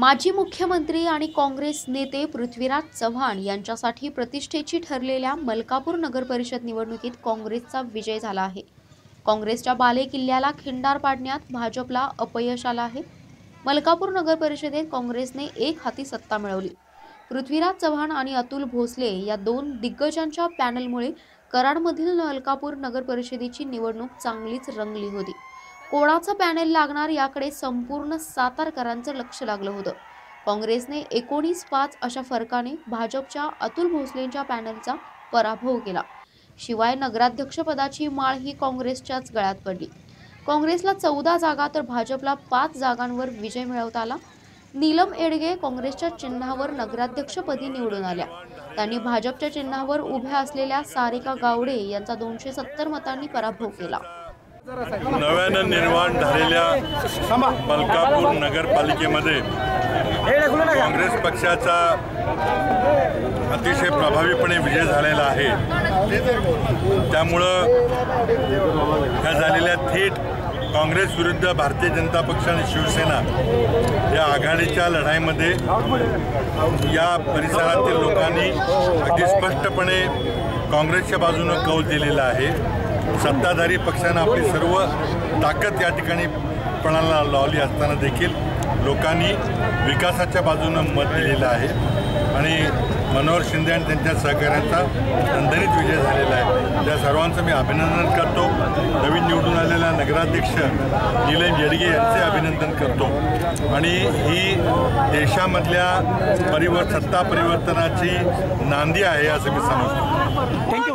माजी मुख्यमंत्री आणि काँग्रेस नेते पृथ्वीराज चव्हाण यांच्यासाठी प्रतिष्ठेची ठरलेल्या मलकापूर नगर परिषद निवडणुकीत काँग्रेसचा विजय झाला आहे. काँग्रेसच्या बाले किल्ल्याला खिंडार पाडण्यात भाजपला अपयश आलं आहे. मलकापूर नगर परिषदेत काँग्रेसने एक हाती सत्ता मिळवली. पृथ्वीराज चव्हाण आणि अतुल भोसले या दोन दिग्गजांच्या पॅनलमुळे कराडमधील मलकापूर नगर परिषदेची निवडणूक चांगलीच रंगली होती. कोणाचं पॅनेल लागणार याकडे संपूर्ण सातारकरांचं लक्ष लागलं होतं. काँग्रेसने एकोणीस पाच अशा फरकाने भाजपच्या अतुल भोसलेंच्या पॅनलचा पराभव केला. शिवाय नगराध्यक्षपदाची माळ ही काँग्रेसच्याच गळ्यात पडली. काँग्रेसला चौदा जागा तर भाजपला पाच जागांवर विजय मिळवता आला. नीलम एडगे काँग्रेसच्या चिन्हावर नगराध्यक्षपदी निवडून आल्या. त्यांनी भाजपच्या चिन्हावर उभ्या असलेल्या सारिका गावडे यांचा दोनशे सत्तर मतांनी पराभव केला. नव्यानं निर्माण झालेल्या मलकापूर नगरपालिकेमध्ये काँग्रेस पक्षाचा अतिशय प्रभावीपणे विजय झालेला आहे. त्यामुळं ह्या झालेल्या थेट काँग्रेस विरुद्ध भारतीय जनता पक्ष आणि शिवसेना या आघाडीच्या लढाईमध्ये या परिसरातील लोकांनी अगदी स्पष्टपणे काँग्रेसच्या बाजूनं कौल दिलेला आहे. सत्ताधारी पक्षानं आपली सर्व ताकद या ठिकाणी पणाला लावली असताना देखील लोकांनी विकासाच्या बाजूनं मत दिलेलं आहे. आणि मनोहर शिंदे आणि त्यांच्या सहकाऱ्यांचा अंधरीत विजय झालेला आहे. त्या सर्वांचं मी अभिनंदन करतो. नवीन निवडून आलेला नगराध्यक्ष निलम येडगे यांचे अभिनंदन करतो. आणि ही देशामधल्या परिवर्त सत्ता परिवर्तनाची नांदी आहे असं मी समजतो. Thank you